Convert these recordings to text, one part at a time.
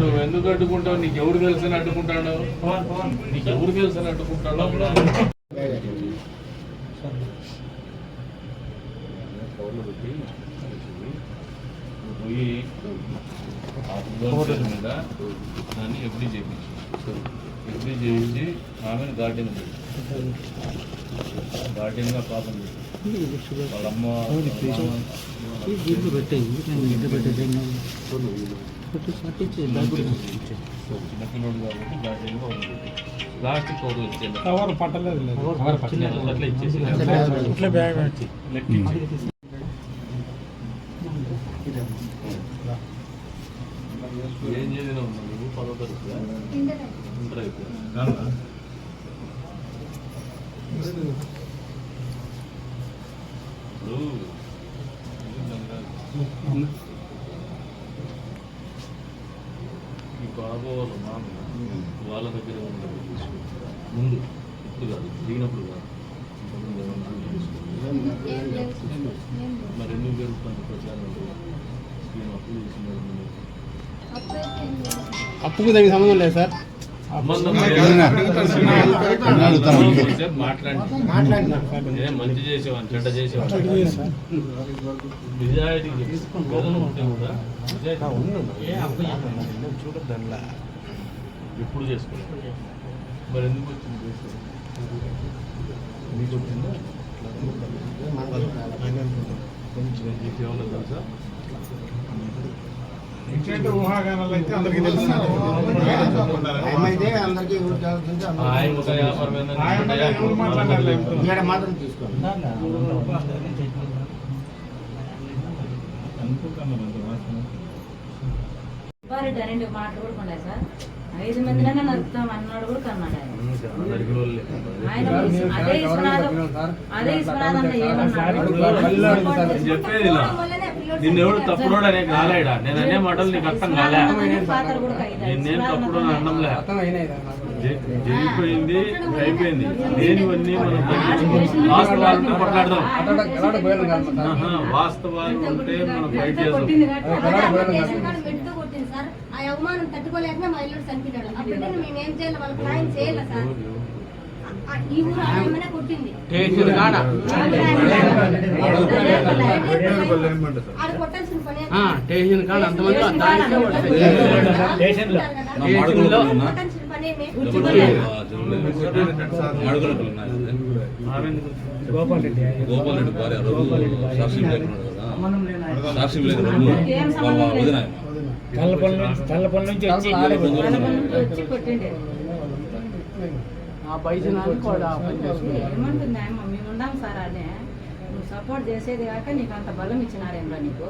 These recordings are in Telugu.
నువ్వు ఎందుకు అడ్డుకుంటావు? నీకు ఎవరు తెలుసని అడ్డుకుంటాడు? నీకు ఎవరు తెలుసని అడ్డుకుంటాడు? పోయి మీద దాన్ని ఎఫ్డీ చేయించు ఎఫ్డీ చేయించి ఆమెను గార్డెన్ గార్డెన్గా పాపం చేసి వాళ్ళ అమ్మ చిన్నపిల్లడు కాబట్టి గార్డెన్గా కవర్ వచ్చేది. కవర్ పట్టలేదు అట్లా ఇచ్చేసి ఏం చదివినావు నువ్వు పదో తరగతి ఇంటర్ అయిపోయింది ఈ బాబు వాళ్ళ మామ వాళ్ళ దగ్గర ఉండదు ముందు ఇప్పుడు కాదు దిగినప్పుడు కాదు. మరి ఎందుకు జరుగుతుంది ప్రచారం స్కీమ్ అప్పులు చేసినారు మీరు. అప్పుకు దానికి సంబంధం లేదు సార్. మంచి చేసేవాడిని చెడ్డ కూడా నిజాయితీ ఎప్పుడు చేసుకోవాలి మరి ఎందుకు వచ్చింది? మీకు తెలుసా మాత్రం తీసుకోండి వారెడ్డి రెండు మాటలు కూడా కొన్నాయి సార్ ఐదు మందినైనా నరుకుతాం అన్నాడు కూడా కన్నాడు ఆయన అదే విశ్వనాథం అదే విశ్వనాథం అన్న ఏమన్నాడు నేను చెప్పేది ఇలా నిన్ను ఎవడు తప్పుడోడు అనే కాలేడా? నేను అనే మాటలు నీకు అర్థం కాలే. పాత్ర కూడా ఖైదు. నేనేం తప్పుడు అని అనడంలే జ- జరిగిపోయింది అయిపోయింది. లేనివన్నీ మనం కొట్లాడదాం. ఆహా, వాస్తవాలు ఉంటే మనం ఫైట్ చేద్దాం. ఆ అవమానం తట్టుకోలేకనే మా ఇల్లు చనిపోయాడు. మేము ఏం చేయాలి? వాళ్ళకి న్యాయం చేయాలి సార్? స్టేషన్ కాడ అంతమంది? గోపాల్ రెడ్డి గోపాల్ రెడ్డి భార్య రోజు సాక్షి లేకున్నాడు కదా సాక్షి లేకున్నాడు ఏం సంబంధం వాళ్ళ వదిన లేదు. తల్లపల్లి నుంచి తల్లపల్లి నుంచి వచ్చి వాళ్ళ ముందు వచ్చి కొట్టిండే ఏమంటుంది మేము ఉండాం సార్ అనే నువ్వు సపోర్ట్ చేసేది కాక నీకు అంత బలం ఇచ్చినారేమో నీకు?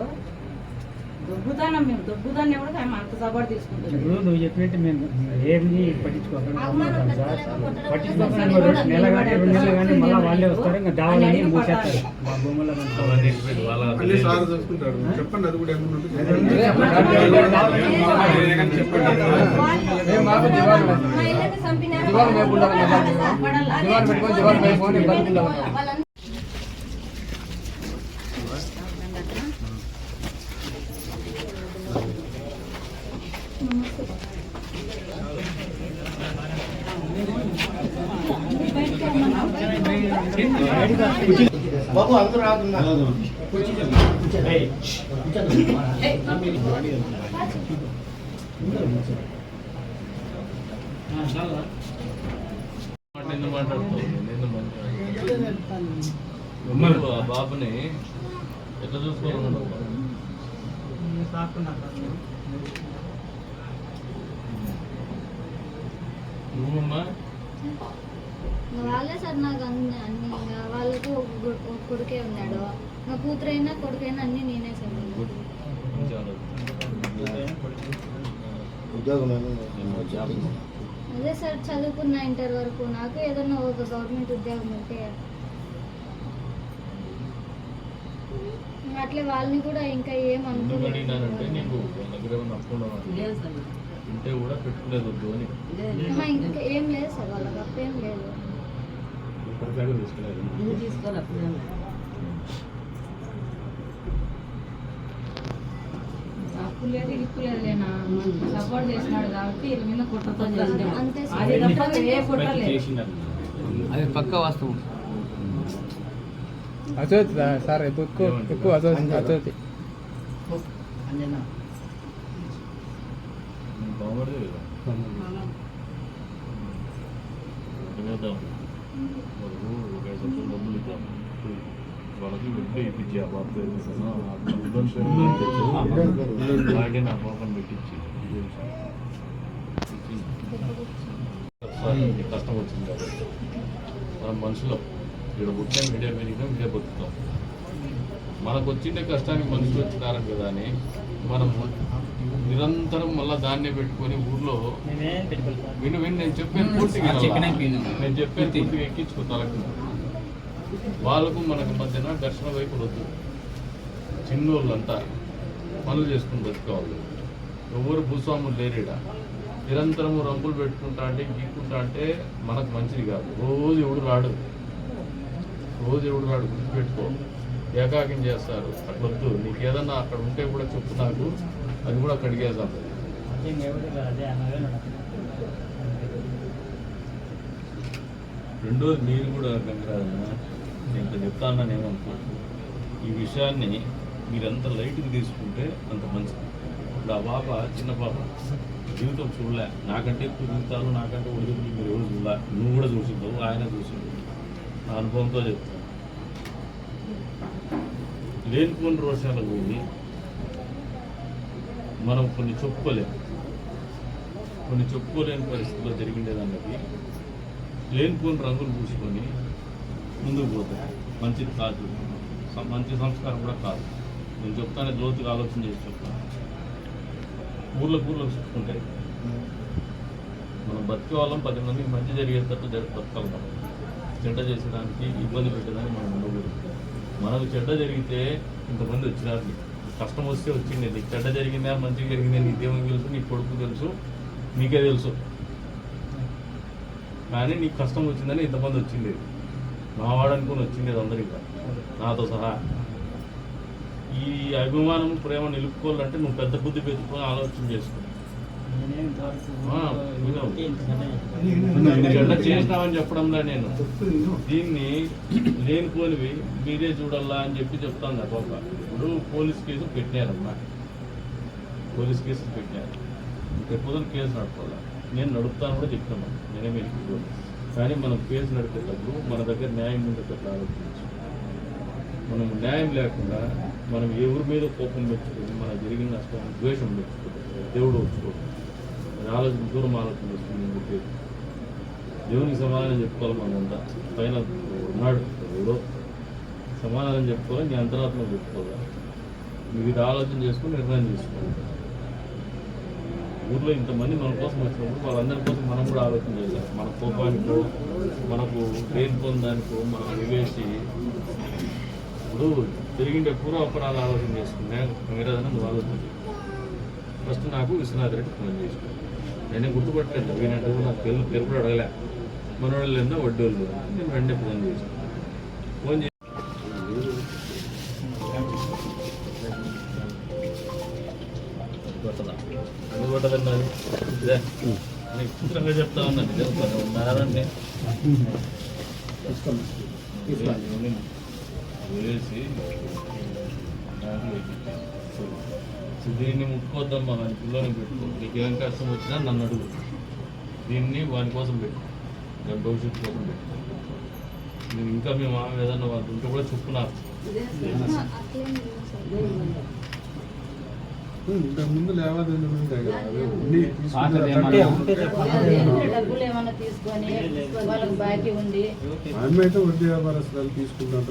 దొబ్బుతానం మేము దొబ్బుతాన్ని కూడా ఆయన అంత సపోర్ట్ తీసుకుంటుంది ఇప్పుడు నువ్వు చెప్పినట్టు మేము ఏమి పట్టించుకోకుండా అవమానం ఉంటాం సార్ తట్టుకోలేక కొట్టడం పట్టించుకోకుండా ఇంకో నెల కానీ రెండు నెలలు కానీ మళ్ళీ వాళ్ళే వస్తారు ఇంకా దావాలని మూసేస్తారు మా చెప్పండి ఏమన్నా ఉంటే మా ఇల్లుని చంపినారు. వాళ్ళందరూ బాబు అందరూ రాకున్నారు మాట ఎందుకు మాట్లాడుతావు? ఎందుకు మాట్లాడతావు? నువ్వు ఆ బాబుని ఎట్లా చూసుకోవాలనుకుంటున్నావు నువ్వమ్మా వాళ్ళే సార్ నాకు అన్ని అన్ని ఇంకా వాళ్ళకు కొడుకే ఉన్నాడు. నా కూతురైనా కొడుకైనా అన్ని నేనే సార్ అదే సార్ చదువుకున్న ఇంటర్ వరకు నాకు ఏదన్నా ఒక గవర్నమెంట్ ఉద్యోగం ఉంటే అట్లే వాళ్ళని కూడా ఇంకా ఏం ఉంటే కూడా పెట్టుకునేది వద్దు అని. ఆహా, ఇంకా ఏం లేదు సార్ తీసుకోవాలి లేనా? సపోర్ట్ చేసినాడు కాబట్టి వీళ్ళ మీద కుట్రతో చేసినాడు అంతే సార్. అది తప్ప ఏ కుట్ర లేదు. చేసినారు అది పక్క వాస్తవం. అచోతి సార్ ఎక్కువ ఎక్కువ అచోతి అచోతి బాగుపడదు కదా వాళ్ళకు ఒక ఐదు లక్షలు డబ్బులు ఇద్దాం. వాళ్ళకి వడ్డీ ఇప్పించి ఆ బాబు అలాగే నా పాపను పెట్టించి. కష్టం వచ్చింది కాబట్టి. మనం మనుషులు. ఇక్కడ పుట్టిన మీడియా పెరిగినా మీడియా బతుకుతాం. మనకు వచ్చిండే కష్టానికి మనుషులు వచ్చినారు కదా అని మనం నిరంతరం మళ్ళీ దాన్నే పెట్టుకొని ఊర్లో విను విను నేను చెప్పాను పూర్తిగా. నేను చెప్పాను పూర్తిగా ఎక్కించుకో తలకు. వాళ్ళకు మనకు మధ్యన ఘర్షణ వైపు వద్దు. చిన్నోళ్ళంతా పనులు చేసుకుని బతుకోవాలి. ఎవరు భూస్వాములు లేరీడ? నిరంతరము రంగులు పెట్టుకుంటా అంటే గీక్కుంటా అంటే మనకు మంచిది కాదు. రోజు ఎవడు రాడు? రోజు ఎవడు రాడు? గుర్తుపెట్టుకో. ఏకాకిం చేస్తారు. అట్లొద్దు. నీకు ఏదన్నా అక్కడ ఉంటే కూడా చెప్పు నాకు. అది కూడా కడిగేద్దాం రెండోది మీరు కూడా గంగరాజన్న నేను ఇంత చెప్తానని ఏమనుకో ఈ విషయాన్ని మీరు ఎంత లైట్గా తీసుకుంటే అంత మంచిది. ఇప్పుడు ఆ పాప చిన్న పాప జీవితం చూడలే. నాకంటే ఎక్కువ జీవితాలు నాకంటే ఒడిదుడుకులు మీరు ఎవరు చూడలే. నువ్వు కూడా చూసింటావు ఆయన చూసిండు నా అనుభవంతో చెప్తాను. లేనిపోని రోషాలకు పోయి మనం కొన్ని చెప్పుకోలేము. కొన్ని చెప్పుకోలేని పరిస్థితుల్లో జరిగిండేదానికి లేనిపోని రంగులు పూసుకొని ముందుకు పోతాయి మంచిది కాదు. మంచి సంస్కారం కూడా కాదు. నేను చెప్తానే లోతుగా ఆలోచన చేసి చెప్తాను. ఊర్లో ఊర్లో చుట్టుకుంటాయి మనం బతికే వాళ్ళం పది మందికి మంచి జరిగేటట్టు జరి బతకాలి మనం. చెడ్డ చేసేదానికి ఇబ్బంది పెట్టేదానికి మనం ఉండకూడదు. మనకు చెడ్డ జరిగితే ఇంతమంది వచ్చినారు. నీకు. కష్టం వస్తే వచ్చింది. నీకు చెడ్డ జరిగిందా మంచిగా జరిగిందా నీ దేవునికి తెలుసు నీ కొడుకు తెలుసు నీకే తెలుసు. కానీ నీకు కష్టం వచ్చిందని ఇంతమంది వచ్చింది. మావాడనుకుని వాడు అనుకుని వచ్చింది అందరికీ నాతో సహా. ఈ అభిమానం ప్రేమ నిలుపుకోవాలంటే నువ్వు పెద్ద బుద్ధి పెట్టుకొని ఆలోచన చేసుకో. ఆ, చెప్పడంలా నేను. దీన్ని లేనిపోనివి మీరే చూడాలా అని చెప్పి చెప్తాను నాకు ఇప్పుడు పోలీస్ కేసు పెట్టినారమ్మా. పోలీస్ కేసు పెట్టినారు. ఇంకెప్పుడు కేసు నడపాలా నేను నడుపుతాను కూడా చెప్తాను నేనే మీకు కానీ మనం కేసు నడిపేటప్పుడు మన దగ్గర న్యాయం ఉండేటట్లు ఆలోచించు. మనం న్యాయం లేకుండా మనం ఎవరి మీద కోపం పెంచుకొని మన జరిగిన నష్టాన్ని ద్వేషం పెంచుకుంటాం దేవుడు వచ్చుకోడు ఆలోచన దూరం ఆలోచన చేస్తుంది నేను చెప్పేది. దేవునికి సమాధానం చెప్పుకోవాలి మనంతా పైన ఉన్నాడు ఎవడో సమాధానం చెప్పుకోవాలి నీ అంతరాత్మ చెప్పుకోవాలి. మీరు ఆలోచన చేసుకుని నిర్ణయం చేసుకోవాలి. ఊర్లో ఇంతమంది మన కోసం వచ్చినప్పుడు వాళ్ళందరి కోసం మనం కూడా ఆలోచన చేయాలి. మన కోపానికో మనకు దేని పొందానికో మనం వివేసి ఇప్పుడు తిరిగిండే పూర్వాపరాలు ఆలోచన చేసుకున్నా మీరు ఏదైనా నువ్వు ఆలోచన. ఫస్ట్ నాకు విశ్వనాథ్ రెడ్డి ఫోన్ చేసుకో నేనే గుర్తుపట్టలేదు. వినట్టు నాకు పేరు కూడా అడగలే. మన వాళ్ళు లేదా వడ్డీ వాళ్ళు? నేను వెంటనే ఫోన్ చేసి ఫోన్ చేసి కొట్టదా ఎందుకు కొట్టదండి అది ఇదే. నీకు చెప్తా ఉన్నా నిజం కొన్ని ఉన్నారండి వేసి నాకు వేయించి. సో దీన్ని ముట్టుకోద్దామా అని పిల్లని పెట్టుకో. నీకు ఏం కష్టం వచ్చినా నన్ను అడుగు. దీన్ని వాని కోసం పెట్టు. దాని భవిష్యత్తు కోసం పెట్టు. నేను ఇంకా మేము ఏదన్నా వాళ్ళు ఉంటే కూడా చెప్పున్నారు. ఇంతకు ముందు లావాదేవీలు ఆమె అయితే వడ్డీ వ్యాపారస్తులు తీసుకుంటాం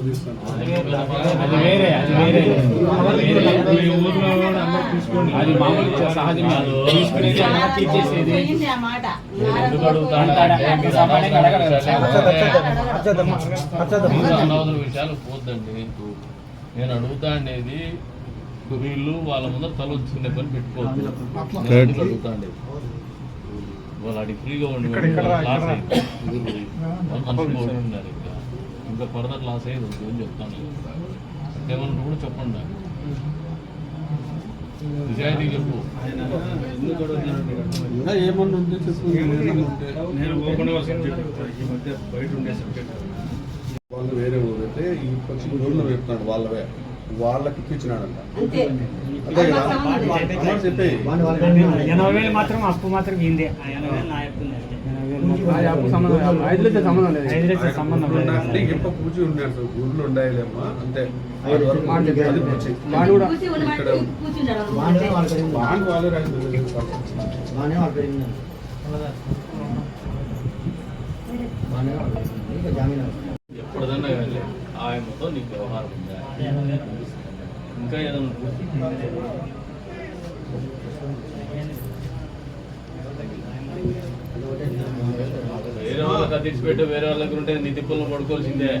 నేను అడుగుతా అనేది వీళ్ళు వాళ్ళ ముందర తల వచ్చిన పని పెట్టుకోవద్దు ఉండేది వాళ్ళు అడిగి ఫ్రీగా ఉండి వాళ్ళు లాస్ అయ్యింది వాళ్ళు మనుషులు కూడా ఉన్నారు ఇంకా ఇంకా ఫర్దర్ లాస్ అయ్యేది వద్దు అని చెప్తాను ఏమన్నా కూడా చెప్పండి. నాకు. నిజాయితీ చెప్పు. ఇంకా ఏమన్నా ఉంటే చెప్పు. ఏమన్నా ఉంటే నేను ఓపెన్ సబ్జెక్ట్ ఈ మధ్య బయట ఉండే సబ్జెక్ట్ వాళ్ళు వేరే ఊరు అయితే ఈ పక్షి ఊళ్ళో చెప్తున్నాడు వాళ్ళవే. వాళ్ళకి ఇప్పించినాడంట. అంతే. అంతే కదా? అమౌంట్ చెప్పేయి ఎనభై వేలు మాత్రం అప్పు మాత్రం ఎనభై వేలు అప్పు ఉన్నాడు సార్? ఊర్లో ఉండాలేమ్మా చెప్పాడు. అది పూచి. ఇక్కడ వాళ్ళు. ఎప్పుడదన్నా ఆయనతో నీకు వ్యవహారం ఉందా? ఇంకా ఏదైనా వేరే వాళ్ళకి తెచ్చిపెట్టి వేరే వాళ్ళ దగ్గర ఉంటే నీ తిప్పులను పడుకోవాల్సిందే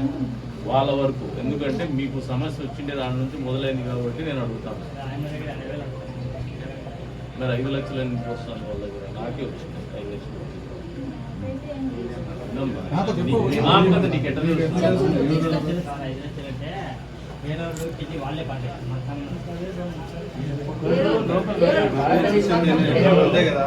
వాళ్ళ వరకు. ఎందుకంటే మీకు సమస్య వచ్చిండే దాని నుంచి మొదలైంది కాబట్టి నేను అడుగుతాను మరి ఐదు లక్షలు ఎందుకు వస్తాను వాళ్ళ దగ్గర? నాకే వచ్చింది ఐదు లక్షలు. ఎట్ట తెలుసు? అంతే కదా.